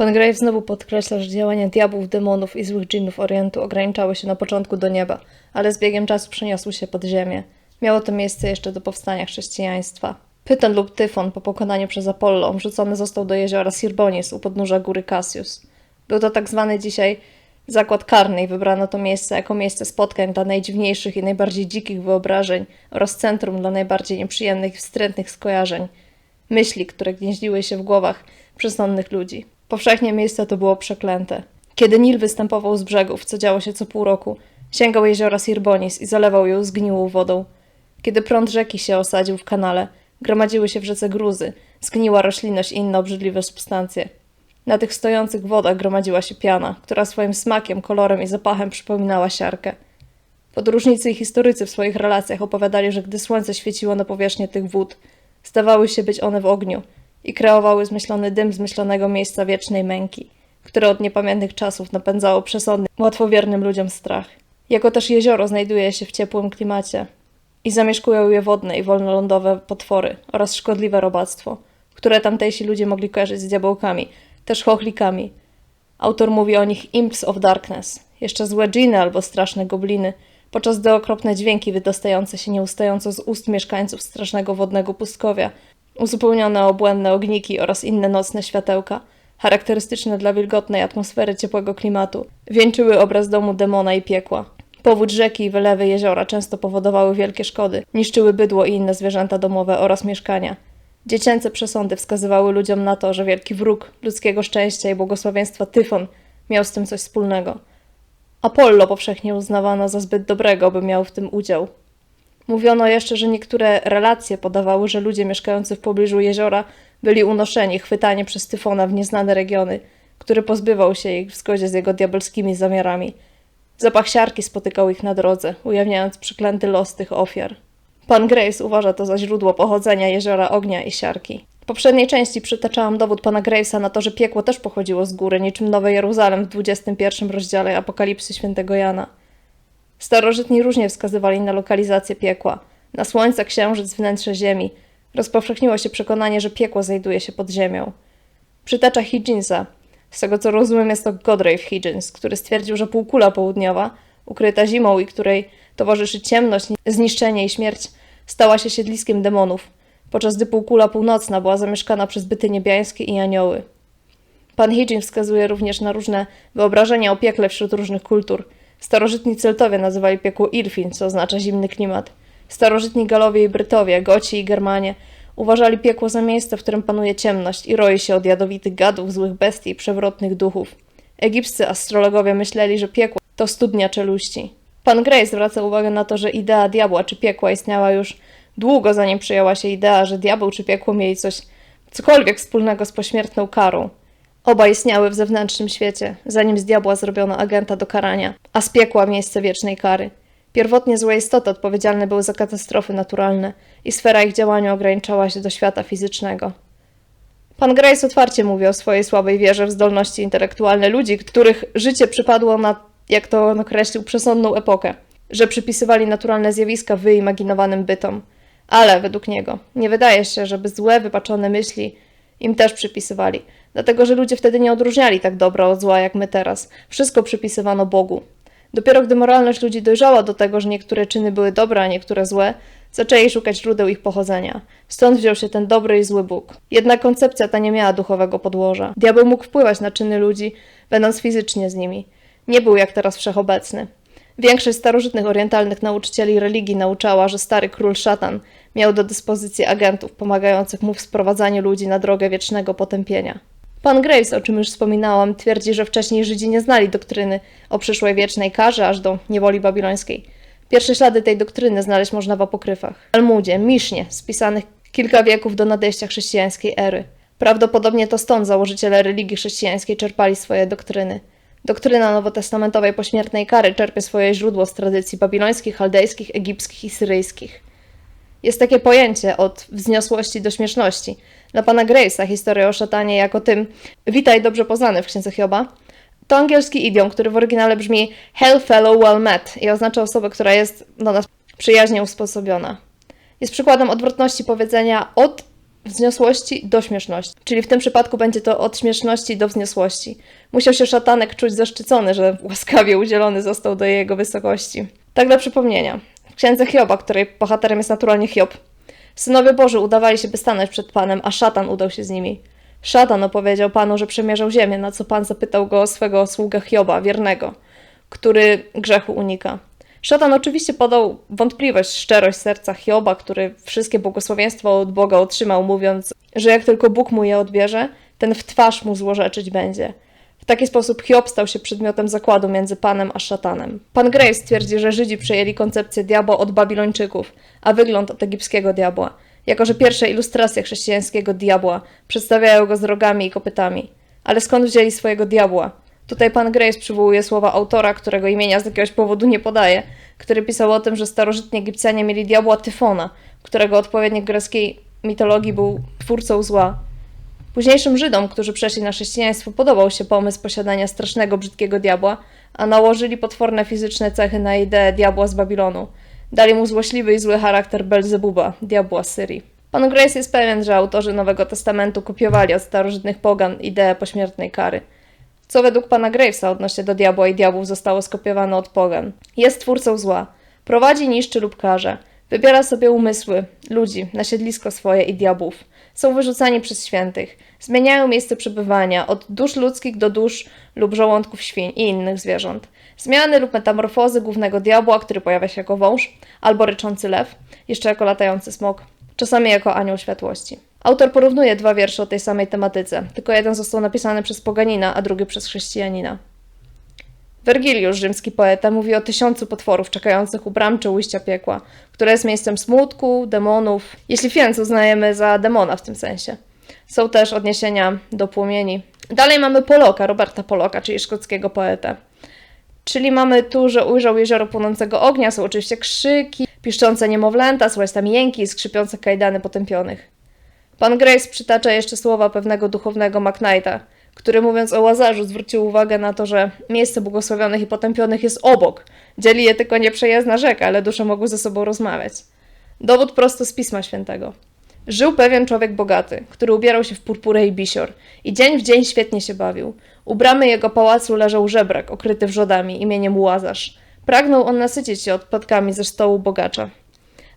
Pan Graves znowu podkreśla, że działania diabłów, demonów i złych dżinnów Orientu ograniczały się na początku do nieba, ale z biegiem czasu przeniosły się pod ziemię. Miało to miejsce jeszcze do powstania chrześcijaństwa. Pyton lub Tyfon po pokonaniu przez Apollo wrzucony został do jeziora Sirbonis u podnóża góry Cassius. Był to tak zwany dzisiaj zakład karny i wybrano to miejsce jako miejsce spotkań dla najdziwniejszych i najbardziej dzikich wyobrażeń oraz centrum dla najbardziej nieprzyjemnych i wstrętnych skojarzeń, myśli, które gnieździły się w głowach przesądnych ludzi. Powszechnie miejsce to było przeklęte. Kiedy Nil występował z brzegów, co działo się co pół roku, sięgał jeziora Sirbonis i zalewał ją zgniłą wodą. Kiedy prąd rzeki się osadził w kanale, gromadziły się w rzece gruzy, zgniła roślinność i inne obrzydliwe substancje. Na tych stojących wodach gromadziła się piana, która swoim smakiem, kolorem i zapachem przypominała siarkę. Podróżnicy i historycy w swoich relacjach opowiadali, że gdy słońce świeciło na powierzchnię tych wód, zdawały się być one w ogniu i kreowały zmyślony dym zmyślonego miejsca wiecznej męki, które od niepamiętnych czasów napędzało przesądnym, łatwowiernym ludziom strach. Jako też jezioro znajduje się w ciepłym klimacie i zamieszkują je wodne i wolnoloądowe potwory oraz szkodliwe robactwo, które tamtejsi ludzie mogli kojarzyć z diabełkami, też chochlikami. Autor mówi o nich Imps of Darkness, jeszcze złe dżiny albo straszne gobliny, podczas gdy okropne dźwięki wydostające się nieustająco z ust mieszkańców strasznego wodnego pustkowia, uzupełnione o błędne ogniki oraz inne nocne światełka, charakterystyczne dla wilgotnej atmosfery ciepłego klimatu, wieńczyły obraz domu demona i piekła. Powódź rzeki i wylewy jeziora często powodowały wielkie szkody, niszczyły bydło i inne zwierzęta domowe oraz mieszkania. Dziecięce przesądy wskazywały ludziom na to, że wielki wróg ludzkiego szczęścia i błogosławieństwa Tyfon miał z tym coś wspólnego. Apollo powszechnie uznawano za zbyt dobrego, by miał w tym udział. Mówiono jeszcze, że niektóre relacje podawały, że ludzie mieszkający w pobliżu jeziora byli unoszeni, chwytani przez Tyfona w nieznane regiony, który pozbywał się ich w zgodzie z jego diabelskimi zamiarami. Zapach siarki spotykał ich na drodze, ujawniając przeklęty los tych ofiar. Pan Graves uważa to za źródło pochodzenia jeziora ognia i siarki. W poprzedniej części przytaczałam dowód pana Gravesa na to, że piekło też pochodziło z góry, niczym Nowe Jeruzalem w 21 rozdziale Apokalipsy świętego Jana. Starożytni różnie wskazywali na lokalizację piekła. Na słońce, księżyc, wnętrze ziemi. Rozpowszechniło się przekonanie, że piekło znajduje się pod ziemią. Przytacza Higginsa. Z tego co rozumiem jest to Godreve Higgins, który stwierdził, że półkula południowa, ukryta zimą i której towarzyszy ciemność, zniszczenie i śmierć, stała się siedliskiem demonów, podczas gdy półkula północna była zamieszkana przez byty niebiańskie i anioły. Pan Higgins wskazuje również na różne wyobrażenia o piekle wśród różnych kultur. Starożytni Celtowie nazywali piekło Irfin, co oznacza zimny klimat. Starożytni Galowie i Brytowie, Goci i Germanie uważali piekło za miejsce, w którym panuje ciemność i roi się od jadowitych gadów, złych bestii i przewrotnych duchów. Egipscy astrologowie myśleli, że piekło to studnia czeluści. Pan Gray zwraca uwagę na to, że idea diabła czy piekła istniała już długo zanim przyjęła się idea, że diabeł czy piekło mieli coś, cokolwiek wspólnego z pośmiertną karą. Oba istniały w zewnętrznym świecie, zanim z diabła zrobiono agenta do karania, a z piekła miejsce wiecznej kary. Pierwotnie złe istoty odpowiedzialne były za katastrofy naturalne i sfera ich działania ograniczała się do świata fizycznego. Pan Grace otwarcie mówi o swojej słabej wierze w zdolności intelektualne ludzi, których życie przypadło na, jak to on określił, przesądną epokę, że przypisywali naturalne zjawiska wyimaginowanym bytom. Ale według niego nie wydaje się, żeby złe, wypaczone myśli im też przypisywali, dlatego że ludzie wtedy nie odróżniali tak dobra od zła jak my teraz. Wszystko przypisywano Bogu. Dopiero gdy moralność ludzi dojrzała do tego, że niektóre czyny były dobre, a niektóre złe, zaczęli szukać źródeł ich pochodzenia. Stąd wziął się ten dobry i zły Bóg. Jednak koncepcja ta nie miała duchowego podłoża. Diabeł mógł wpływać na czyny ludzi, będąc fizycznie z nimi. Nie był jak teraz wszechobecny. Większość starożytnych orientalnych nauczycieli religii nauczała, że stary król szatan miał do dyspozycji agentów pomagających mu w sprowadzaniu ludzi na drogę wiecznego potępienia. Pan Graves, o czym już wspominałam, twierdzi, że wcześniej Żydzi nie znali doktryny o przyszłej wiecznej karze aż do niewoli babilońskiej. Pierwsze ślady tej doktryny znaleźć można w apokryfach. Talmudzie, Misznie, spisanych kilka wieków do nadejścia chrześcijańskiej ery. Prawdopodobnie to stąd założyciele religii chrześcijańskiej czerpali swoje doktryny. Doktryna nowotestamentowej pośmiertnej kary czerpie swoje źródło z tradycji babilońskich, chaldejskich, egipskich i syryjskich. Jest takie pojęcie od wzniosłości do śmieszności. Dla pana Grace'a historia o szatanie jako tym witaj dobrze poznany w księdze Hioba to angielski idiom, który w oryginale brzmi Hail fellow well met i oznacza osobę, która jest do nas przyjaźnie usposobiona. Jest przykładem odwrotności powiedzenia od wzniosłości do śmieszności. Czyli w tym przypadku będzie to od śmieszności do wzniosłości. Musiał się szatanek czuć zaszczycony, że łaskawie udzielony został do jego wysokości. Tak dla przypomnienia. W księdze Hioba, której bohaterem jest naturalnie Hiob, synowie Boży udawali się, by stanąć przed Panem, a szatan udał się z nimi. Szatan opowiedział Panu, że przemierzał ziemię, na co Pan zapytał go o swego sługę Hioba, wiernego, który grzechu unika. Szatan oczywiście podał wątpliwość szczerość serca Hioba, który wszystkie błogosławieństwa od Boga otrzymał, mówiąc, że jak tylko Bóg mu je odbierze, ten w twarz mu złorzeczyć będzie. W taki sposób Hiob stał się przedmiotem zakładu między Panem a szatanem. Pan Grace twierdzi, że Żydzi przejęli koncepcję diabła od Babilończyków, a wygląd od egipskiego diabła, jako że pierwsze ilustracje chrześcijańskiego diabła przedstawiają go z rogami i kopytami. Ale skąd wzięli swojego diabła? Tutaj pan Grace przywołuje słowa autora, którego imienia z jakiegoś powodu nie podaje, który pisał o tym, że starożytni Egipcjanie mieli diabła Tyfona, którego odpowiednik greckiej mitologii był twórcą zła. Późniejszym Żydom, którzy przeszli na chrześcijaństwo, podobał się pomysł posiadania strasznego, brzydkiego diabła, a nałożyli potworne fizyczne cechy na ideę diabła z Babilonu. Dali mu złośliwy i zły charakter Belzebuba, diabła z Syrii. Pan Grace jest pewien, że autorzy Nowego Testamentu kopiowali od starożytnych pogan ideę pośmiertnej kary. Co według pana Gravesa odnośnie do diabła i diabłów zostało skopiowane od pogan. Jest twórcą zła. Prowadzi, niszczy lub karze. Wybiera sobie umysły, ludzi, na siedlisko swoje i diabłów. Są wyrzucani przez świętych. Zmieniają miejsce przebywania od dusz ludzkich do dusz lub żołądków świń i innych zwierząt. Zmiany lub metamorfozy głównego diabła, który pojawia się jako wąż, albo ryczący lew, jeszcze jako latający smok, czasami jako anioł światłości. Autor porównuje dwa wiersze o tej samej tematyce, tylko jeden został napisany przez poganina, a drugi przez chrześcijanina. Wergiliusz, rzymski poeta, mówi o tysiącu potworów czekających u bram czy ujścia piekła, które jest miejscem smutku, demonów, jeśli Firenc uznajemy za demona w tym sensie. Są też odniesienia do płomieni. Dalej mamy Poloka, Roberta Poloka, czyli szkockiego poeta. Czyli mamy tu, że ujrzał jezioro płonącego ognia, są oczywiście krzyki, piszczące niemowlęta, słychać tam jęki i skrzypiące kajdany potępionych. Pan Grace przytacza jeszcze słowa pewnego duchownego McKnighta, który mówiąc o Łazarzu zwrócił uwagę na to, że miejsce błogosławionych i potępionych jest obok. Dzieli je tylko nieprzejezdna rzeka, ale dusze mogły ze sobą rozmawiać. Dowód prosto z Pisma Świętego. Żył pewien człowiek bogaty, który ubierał się w purpurę i bisior i dzień w dzień świetnie się bawił. U bramy jego pałacu leżał żebrak okryty wrzodami imieniem Łazarz. Pragnął on nasycić się odpadkami ze stołu bogacza.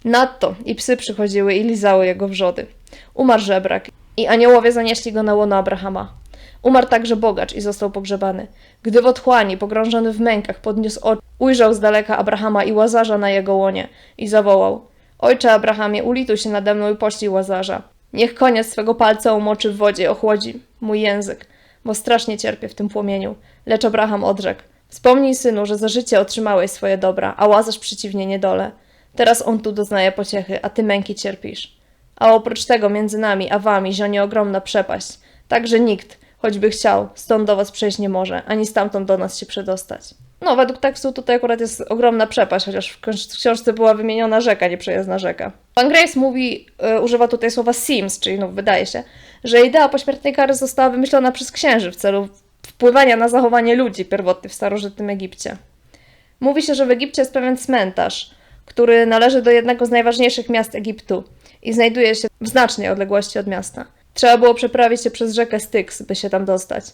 Nadto i psy przychodziły i lizały jego wrzody. Umarł żebrak i aniołowie zanieśli go na łono Abrahama. Umarł także bogacz i został pogrzebany. Gdy w otchłani, pogrążony w mękach, podniósł oczy, ujrzał z daleka Abrahama i Łazarza na jego łonie i zawołał Ojcze Abrahamie, ulituj się nade mną i poślij Łazarza. Niech koniec swego palca umoczy w wodzie ochłodzi mój język, bo strasznie cierpię w tym płomieniu. Lecz Abraham odrzekł Wspomnij, synu, że za życie otrzymałeś swoje dobra, a Łazarz przeciwnie niedole. Teraz on tu doznaje pociechy, a ty męki cierpisz. A oprócz tego między nami a wami zionie ogromna przepaść, tak że nikt, choćby chciał, stąd do was przejść nie może, ani stamtąd do nas się przedostać. No, według tekstu tutaj akurat jest ogromna przepaść, chociaż w książce była wymieniona rzeka, nieprzejezdna rzeka. Pan Grace mówi, y, używa tutaj słowa seems, czyli no, wydaje się, że idea pośmiertnej kary została wymyślona przez księży w celu wpływania na zachowanie ludzi pierwotnie w starożytnym Egipcie. Mówi się, że w Egipcie jest pewien cmentarz, który należy do jednego z najważniejszych miast Egiptu i znajduje się w znacznej odległości od miasta. Trzeba było przeprawić się przez rzekę Styx, by się tam dostać,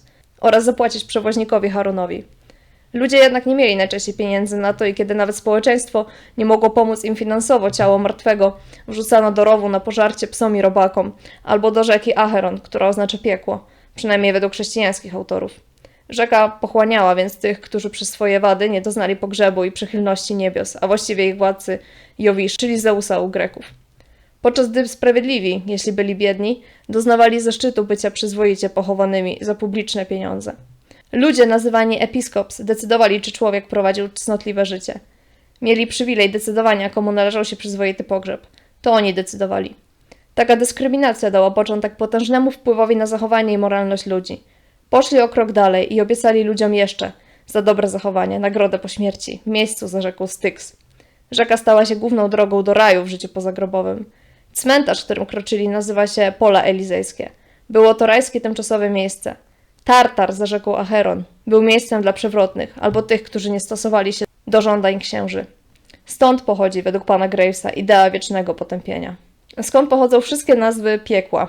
oraz zapłacić przewoźnikowi Harunowi. Ludzie jednak nie mieli najczęściej pieniędzy na to i kiedy nawet społeczeństwo nie mogło pomóc im finansowo, ciało martwego wrzucano do rowu na pożarcie psom i robakom, albo do rzeki Acheron, która oznacza piekło, przynajmniej według chrześcijańskich autorów. Rzeka pochłaniała więc tych, którzy przez swoje wady nie doznali pogrzebu i przychylności niebios, a właściwie ich władcy Jowisz, czyli Zeusa u Greków. Podczas gdy sprawiedliwi, jeśli byli biedni, doznawali zaszczytu bycia przyzwoicie pochowanymi za publiczne pieniądze. Ludzie nazywani episkops decydowali, czy człowiek prowadził cnotliwe życie. Mieli przywilej decydowania, komu należał się przyzwoity pogrzeb. To oni decydowali. Taka dyskryminacja dała początek potężnemu wpływowi na zachowanie i moralność ludzi. Poszli o krok dalej i obiecali ludziom jeszcze, za dobre zachowanie, nagrodę po śmierci, w miejscu za rzeką Styx. Rzeka stała się główną drogą do raju w życiu pozagrobowym. Cmentarz, którym kroczyli, nazywa się Pola Elizejskie. Było to rajskie tymczasowe miejsce. Tartar za rzeką Acheron był miejscem dla przewrotnych albo tych, którzy nie stosowali się do żądań księży. Stąd pochodzi, według pana Gravesa, idea wiecznego potępienia. Skąd pochodzą wszystkie nazwy piekła?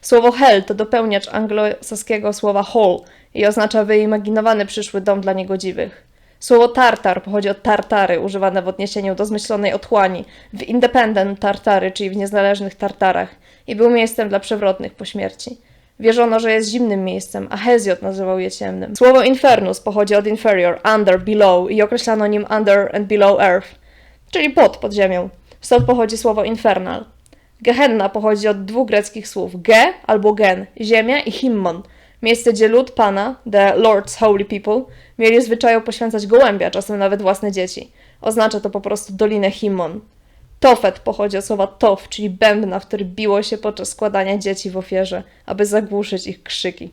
Słowo hell to dopełniacz anglosaskiego słowa hall i oznacza wyimaginowany przyszły dom dla niegodziwych. Słowo tartar pochodzi od tartary, używane w odniesieniu do zmyślonej otchłani, w independent tartary, czyli w niezależnych tartarach, i był miejscem dla przewrotnych po śmierci. Wierzono, że jest zimnym miejscem, a Hezjot nazywał je ciemnym. Słowo infernus pochodzi od inferior, under, below i określano nim under and below earth, czyli pod, pod ziemią. Stąd pochodzi słowo infernal. Gehenna pochodzi od dwóch greckich słów ge albo gen, ziemia i himmon, miejsce gdzie lud Pana, the Lord's Holy People, mieli zwyczaju poświęcać gołębia, czasem nawet własne dzieci. Oznacza to po prostu dolinę Himmon. Tofet pochodzi od słowa tof, czyli bębna, w który biło się podczas składania dzieci w ofierze, aby zagłuszyć ich krzyki.